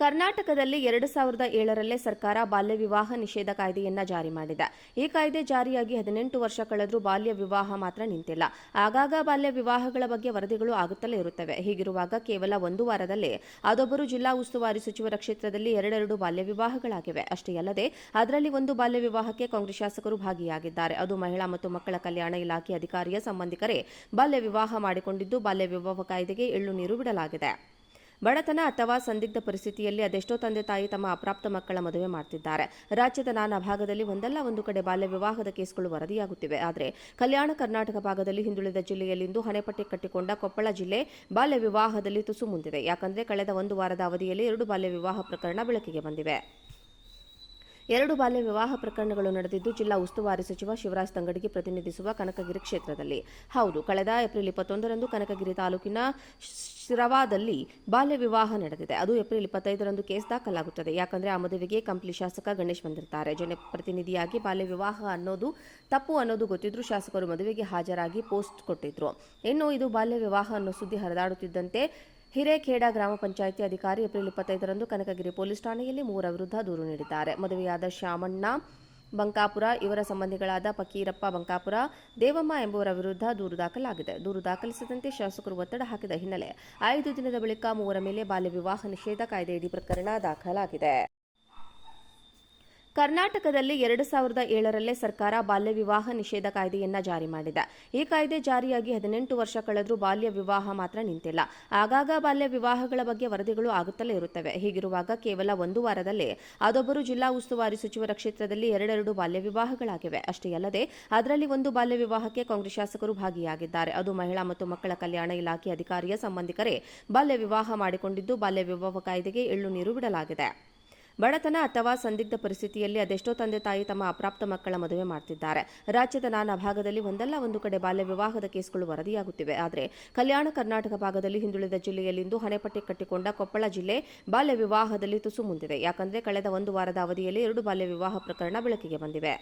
ಕರ್ನಾಟಕದಲ್ಲಿ ಎರಡು ಸಾವಿರದ ಏಳರಲ್ಲೇ ಸರ್ಕಾರ ಬಾಲ್ಯ ವಿವಾಹ ನಿಷೇಧ ಕಾಯ್ದೆಯನ್ನ ಜಾರಿ ಮಾಡಿದೆ. ಈ ಕಾಯ್ದೆ ಜಾರಿಯಾಗಿ ಹದಿನೆಂಟು ವರ್ಷ ಕಳೆದರೂ ಬಾಲ್ಯ ವಿವಾಹ ಮಾತ್ರ ನಿಂತಿಲ್ಲ. ಆಗಾಗ ಬಾಲ್ಯ ವಿವಾಹಗಳ ಬಗ್ಗೆ ವರದಿಗಳು ಆಗುತ್ತಲೇ ಇರುತ್ತವೆ. ಹೀಗಿರುವಾಗ ಕೇವಲ ಒಂದು ವಾರದಲ್ಲೇ ಅದೊಬ್ಬರು ಜಿಲ್ಲಾ ಉಸ್ತುವಾರಿ ಸಚಿವರ ಕ್ಷೇತ್ರದಲ್ಲಿ ಎರಡೆರಡು ಬಾಲ್ಯ ವಿವಾಹಗಳಾಗಿವೆ. ಅಷ್ಟೇ ಅಲ್ಲದೆ, ಅದರಲ್ಲಿ ಒಂದು ಬಾಲ್ಯ ವಿವಾಹಕ್ಕೆ ಕಾಂಗ್ರೆಸ್ ಶಾಸಕರು ಭಾಗಿಯಾಗಿದ್ದಾರೆ. ಅದು ಮಹಿಳಾ ಮತ್ತು ಮಕ್ಕಳ ಕಲ್ಯಾಣ ಇಲಾಖೆ ಅಧಿಕಾರಿಯ ಸಂಬಂಧಿಕರೇ ಬಾಲ್ಯ ವಿವಾಹ ಮಾಡಿಕೊಂಡಿದ್ದು, ಬಾಲ್ಯ ವಿವಾಹ ಕಾಯ್ದೆಗೆ ಎಳ್ಳು ನೀರು ಬಿಡಲಾಗಿದೆ. ಬಡತನ ಅಥವಾ ಸಂದಿಗ್ಧ ಪರಿಸ್ಥಿತಿಯಲ್ಲಿ ಅದೆಷ್ಟೋ ತಂದೆ ತಾಯಿ ತಮ್ಮ ಅಪ್ರಾಪ್ತ ಮಕ್ಕಳ ಮದುವೆ ಮಾಡ್ತಿದ್ದಾರೆ. ರಾಜ್ಯದ ನಾನಾ ಭಾಗದಲ್ಲಿ ಒಂದಲ್ಲ ಒಂದು ಕಡೆ ಬಾಲ್ಯ ವಿವಾಹದ ಕೇಸ್ಗಳು ವರದಿಯಾಗುತ್ತಿವೆ. ಆದರೆ ಕಲ್ಯಾಣ ಕರ್ನಾಟಕ ಭಾಗದಲ್ಲಿ ಹಿಂದುಳಿದ ಜಿಲ್ಲೆಯಲ್ಲಿಂದು ಹಣೆಪಟ್ಟಿ ಕಟ್ಟಿಕೊಂಡ ಕೊಪ್ಪಳ ಜಿಲ್ಲೆ ಬಾಲ್ಯ ವಿವಾಹದಲ್ಲಿ ತುಸು ಮುಂದಿದೆ. ಯಾಕಂದ್ರೆ ಕಳೆದ ಒಂದು ವಾರದ ಅವಧಿಯಲ್ಲಿ ಎರಡು ಬಾಲ್ಯ ವಿವಾಹ ಪ್ರಕರಣ ಬೆಳಕಿಗೆ ಬಂದಿವೆ. ಎರಡು ಬಾಲ್ಯ ವಿವಾಹ ಪ್ರಕರಣಗಳು ನಡೆದಿದ್ದು, ಜಿಲ್ಲಾ ಉಸ್ತುವಾರಿ ಸಚಿವ ಶಿವರಾಜ್ ತಂಗಡಿಗೆ ಪ್ರತಿನಿಧಿಸುವ ಕನಕಗಿರಿ ಕ್ಷೇತ್ರದಲ್ಲಿ. ಹೌದು, ಕಳೆದ ಏಪ್ರಿಲ್ ಇಪ್ಪತ್ತೊಂದರಂದು ಕನಕಗಿರಿ ತಾಲೂಕಿನ ಶಿರವಾದಲ್ಲಿ ಬಾಲ್ಯ ವಿವಾಹ ನಡೆದಿದೆ. ಅದು ಏಪ್ರಿಲ್ ಇಪ್ಪತ್ತೈದರಂದು ಕೇಸ್ ದಾಖಲಾಗುತ್ತದೆ. ಯಾಕಂದ್ರೆ ಆ ಮದುವೆಗೆ ಕಂಪ್ಲಿ ಶಾಸಕ ಗಣೇಶ್ ಬಂದಿರ್ತಾರೆ. ಜನಪ್ರತಿನಿಧಿಯಾಗಿ ಬಾಲ್ಯ ವಿವಾಹ ಅನ್ನೋದು, ತಪ್ಪು ಅನ್ನೋದು ಗೊತ್ತಿದ್ರು ಶಾಸಕರು ಮದುವೆಗೆ ಹಾಜರಾಗಿ ಪೋಸ್ಟ್ ಕೊಟ್ಟಿದ್ರು. ಇನ್ನು ಇದು ಬಾಲ್ಯ ವಿವಾಹ ಅನ್ನೋ ಸುದ್ದಿ ಹರಿದಾಡುತ್ತಿದ್ದಂತೆ ಹಿರೇಖೇಡ ಗ್ರಾಮ ಪಂಚಾಯಿತಿ ಅಧಿಕಾರಿ ಏಪ್ರಿಲ್ ಇಪ್ಪತ್ತೈದರಂದು ಕನಕಗಿರಿ ಪೊಲೀಸ್ ಠಾಣೆಯಲ್ಲಿ ಮೂವರ ವಿರುದ್ಧ ದೂರು ನೀಡಿದ್ದಾರೆ. ಮದುವೆಯಾದ ಶ್ಯಾಮಣ್ಣ ಬಂಕಾಪುರ, ಇವರ ಸಂಬಂಧಿಗಳಾದ ಪಕೀರಪ್ಪ ಬಂಕಾಪುರ, ದೇವಮ್ಮ ಎಂಬುವರ ವಿರುದ್ಧ ದೂರು ದಾಖಲಾಗಿದೆ. ದೂರು ದಾಖಲಿಸದಂತೆ ಶಾಸಕರು ಒತ್ತಡ ಹಾಕಿದ ಹಿನ್ನೆಲೆ ಐದು ದಿನದ ಬಳಿಕ ಮೂವರ ಮೇಲೆ ಬಾಲ್ಯ ವಿವಾಹ ನಿಷೇಧ ಕಾಯ್ದೆಯಡಿ ಪ್ರಕರಣ ದಾಖಲಾಗಿದೆ. ಕರ್ನಾಟಕದಲ್ಲಿ ಎರಡು ಸಾವಿರದ ಏಳರಲ್ಲೇ ಸರ್ಕಾರ ಬಾಲ್ಯ ವಿವಾಹ ನಿಷೇಧ ಕಾಯ್ದೆಯನ್ನ ಜಾರಿ ಮಾಡಿದೆ. ಈ ಕಾಯ್ದೆ ಜಾರಿಯಾಗಿ ಹದಿನೆಂಟು ವರ್ಷ ಕಳೆದರೂ ಬಾಲ್ಯ ವಿವಾಹ ಮಾತ್ರ ನಿಂತಿಲ್ಲ. ಆಗಾಗ ಬಾಲ್ಯ ವಿವಾಹಗಳ ಬಗ್ಗೆ ವರದಿಗಳು ಆಗುತ್ತಲೇ ಇರುತ್ತವೆ. ಹೀಗಿರುವಾಗ ಕೇವಲ ಒಂದು ವಾರದಲ್ಲೇ ಅದೊಬ್ಬರು ಜಿಲ್ಲಾ ಉಸ್ತುವಾರಿ ಸಚಿವರ ಕ್ಷೇತ್ರದಲ್ಲಿ ಎರಡೆರಡು ಬಾಲ್ಯ ವಿವಾಹಗಳಾಗಿವೆ. ಅಷ್ಟೇ ಅಲ್ಲದೆ, ಅದರಲ್ಲಿ ಒಂದು ಬಾಲ್ಯ ವಿವಾಹಕ್ಕೆ ಕಾಂಗ್ರೆಸ್ ಶಾಸಕರು ಭಾಗಿಯಾಗಿದ್ದಾರೆ. ಅದು ಮಹಿಳಾ ಮತ್ತು ಮಕ್ಕಳ ಕಲ್ಯಾಣ ಇಲಾಖೆ ಅಧಿಕಾರಿಯ ಸಂಬಂಧಿಕರೇ ಬಾಲ್ಯ ವಿವಾಹ ಮಾಡಿಕೊಂಡಿದ್ದು, ಬಾಲ್ಯ ವಿವಾಹ ಕಾಯ್ದೆಗೆ ಎಳ್ಳು ನೀರು ಬಿಡಲಾಗಿದೆ. ಬಡತನ ಅಥವಾ ಸಂದಿಗ್ಧ ಪರಿಸ್ಥಿತಿಯಲ್ಲಿ ಅದೆಷ್ಟೋ ತಂದೆ ತಾಯಿ ತಮ್ಮ ಅಪ್ರಾಪ್ತ ಮಕ್ಕಳ ಮದುವೆ ಮಾಡ್ತಿದ್ದಾರೆ. ರಾಜ್ಯದ ನಾನಾ ಭಾಗದಲ್ಲಿ ಒಂದಲ್ಲ ಒಂದು ಕಡೆ ಬಾಲ್ಯ ವಿವಾಹದ ಕೇಸ್ಗಳು ವರದಿಯಾಗುತ್ತಿವೆ. ಆದರೆ ಕಲ್ಯಾಣ ಕರ್ನಾಟಕ ಭಾಗದಲ್ಲಿ ಹಿಂದುಳಿದ ಜಿಲ್ಲೆಯಲ್ಲಿಂದು ಹಣೆಪಟ್ಟಿ ಕಟ್ಟಿಕೊಂಡ ಕೊಪ್ಪಳ ಜಿಲ್ಲೆ ಬಾಲ್ಯ ವಿವಾಹದಲ್ಲಿ ತುಸು ಮುಂದಿದೆ. ಯಾಕಂದರೆ ಕಳೆದ ಒಂದು ವಾರದ ಅವಧಿಯಲ್ಲಿ ಎರಡು ಬಾಲ್ಯ ವಿವಾಹ ಪ್ರಕರಣ ಬೆಳಕಿಗೆ ಬಂದಿವೆ.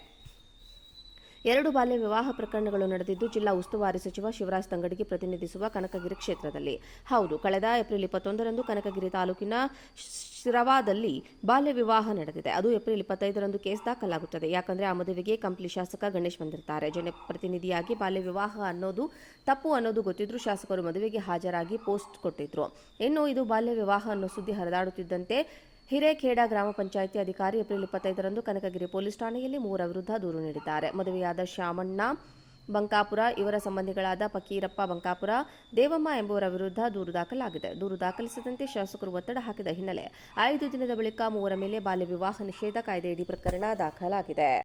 ಎರಡು ಬಾಲ್ಯ ವಿವಾಹ ಪ್ರಕರಣಗಳು ನಡೆದಿದ್ದು, ಜಿಲ್ಲಾ ಉಸ್ತುವಾರಿ ಸಚಿವ ಶಿವರಾಜ್ ತಂಗಡಿಗೆ ಪ್ರತಿನಿಧಿಸುವ ಕನಕಗಿರಿ ಕ್ಷೇತ್ರದಲ್ಲಿ. ಹೌದು, ಕಳೆದ ಏಪ್ರಿಲ್ ಇಪ್ಪತ್ತೊಂದರಂದು ಕನಕಗಿರಿ ತಾಲೂಕಿನ ಶಿರವಾದಲ್ಲಿ ಬಾಲ್ಯ ವಿವಾಹ ನಡೆದಿದೆ. ಅದು ಏಪ್ರಿಲ್ ಇಪ್ಪತ್ತೈದರಂದು ಕೇಸ್ ದಾಖಲಾಗುತ್ತದೆ. ಯಾಕಂದ್ರೆ ಆ ಮದುವೆಗೆ ಕಂಪ್ಲಿ ಶಾಸಕ ಗಣೇಶ್ ಬಂದಿರ್ತಾರೆ. ಜನಪ್ರತಿನಿಧಿಯಾಗಿ ಬಾಲ್ಯ ವಿವಾಹ ಅನ್ನೋದು, ತಪ್ಪು ಅನ್ನೋದು ಗೊತ್ತಿದ್ರು ಶಾಸಕರು ಮದುವೆಗೆ ಹಾಜರಾಗಿ ಪೋಸ್ಟ್ ಕೊಟ್ಟಿದ್ರು. ಇನ್ನು ಇದು ಬಾಲ್ಯ ವಿವಾಹ ಅನ್ನೋ ಸುದ್ದಿ ಹರಿದಾಡುತ್ತಿದ್ದಂತೆ ಹಿರೇಖೇಡ ಗ್ರಾಮ ಪಂಚಾಯಿತಿ ಅಧಿಕಾರಿ ಏಪ್ರಿಲ್ ಇಪ್ಪತ್ತೈದರಂದು ಕನಕಗಿರಿ ಪೊಲೀಸ್ ಠಾಣೆಯಲ್ಲಿ ಮೂವರ ವಿರುದ್ಧ ದೂರು ನೀಡಿದ್ದಾರೆ. ಮದುವೆಯಾದ ಶ್ಯಾಮಣ್ಣ ಬಂಕಾಪುರ, ಇವರ ಸಂಬಂಧಿಗಳಾದ ಫಕೀರಪ್ಪ ಬಂಕಾಪುರ, ದೇವಮ್ಮ ಎಂಬುವರ ವಿರುದ್ಧ ದೂರು ದಾಖಲಾಗಿದೆ. ದೂರು ದಾಖಲಿಸದಂತೆ ಶಾಸಕರು ಒತ್ತಡ ಹಾಕಿದ ಹಿನ್ನೆಲೆ ಐದು ದಿನದ ಬಳಿಕ ಮೂವರ ಮೇಲೆ ಬಾಲ್ಯ ವಿವಾಹ ನಿಷೇಧ ಕಾಯ್ದೆಯಡಿ ಪ್ರಕರಣ ದಾಖಲಾಗಿದೆ.